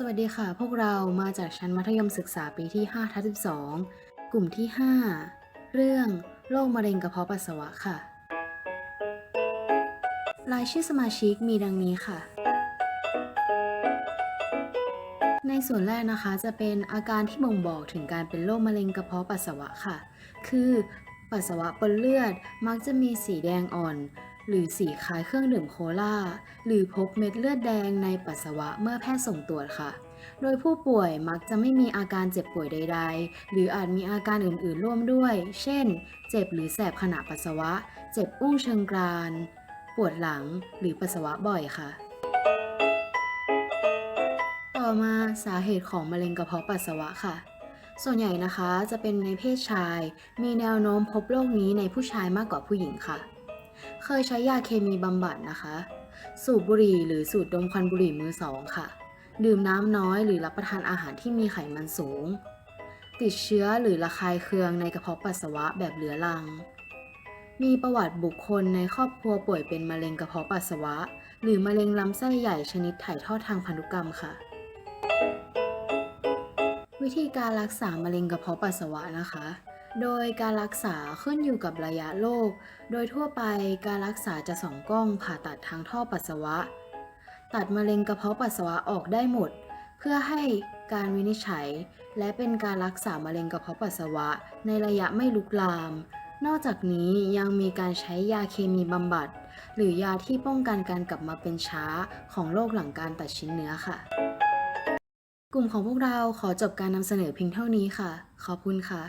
สวัสดีค่ะ พวกเรามาจากชั้นมัธยมศึกษาปีที่5ทับ12 กลุ่มที่ 5 เรื่องโรคมะเร็งกระเพาะปัสสาวะค่ะ รายชื่อสมาชิกมีดังนี้ค่ะ ในส่วนแรกนะคะจะเป็นอาการที่บ่งบอกถึงการเป็นโรคมะเร็งกระเพาะปัสสาวะค่ะ คือปัสสาวะปนเลือดมักจะมีสีแดงอ่อน หรือสีคล้ายเครื่องดื่มโคลาหรือพบเม็ดเลือดแดงในปัสสาวะเมื่อแพทย์ส่งตรวจค่ะ โดยผู้ป่วยมักจะไม่มีอาการเจ็บป่วยใด ๆ หรืออาจมีอาการอื่นๆร่วมด้วย เช่น เจ็บหรือแสบขณะปัสสาวะ เจ็บอุ้งเชิงกราน ปวดหลัง หรือปัสสาวะบ่อยค่ะต่อมาสาเหตุของมะเร็งกระเพาะปัสสาวะค่ะ ส่วนใหญ่นะคะจะเป็นในเพศชาย มีแนวโน้มพบโรคนี้ในผู้ชายมากกว่าผู้หญิงค่ะ เคยใช้ยาเคมีบำบัดนะคะ สูบบุหรี่หรือสูดดมควันบุหรี่มือสองค่ะ ดื่มน้ำน้อยหรือรับประทานอาหารที่มีไขมันสูง ติดเชื้อหรือระคายเคืองในกระเพาะปัสสาวะแบบเหลือรัง มีประวัติบุคคลในครอบครัวป่วยเป็นมะเร็งกระเพาะปัสสาวะ หรือมะเร็งลำไส้ใหญ่ชนิดถ่ายทอดทางพันธุกรรมค่ะ วิธีการรักษามะเร็งกระเพาะปัสสาวะนะคะ โดยการรักษาขึ้นอยู่กับระยะโรค โดยทั่วไปการรักษาจะสองกล้องผ่าตัดทางท่อปัสสาวะ ตัดมะเร็งกระเพาะปัสสาวะออกได้หมด เพื่อให้การวินิจฉัย และเป็นการรักษามะเร็งกระเพาะปัสสาวะในระยะไม่ลุกลาม นอกจากนี้ยังมีการใช้ยาเคมีบำบัด หรือยาที่ป้องกันการกลับมาเป็นช้าของโรคหลังการตัดชิ้นเนื้อค่ะ กลุ่มของพวกเราขอจบการนำเสนอเพียงเท่านี้ค่ะ ขอบคุณค่ะ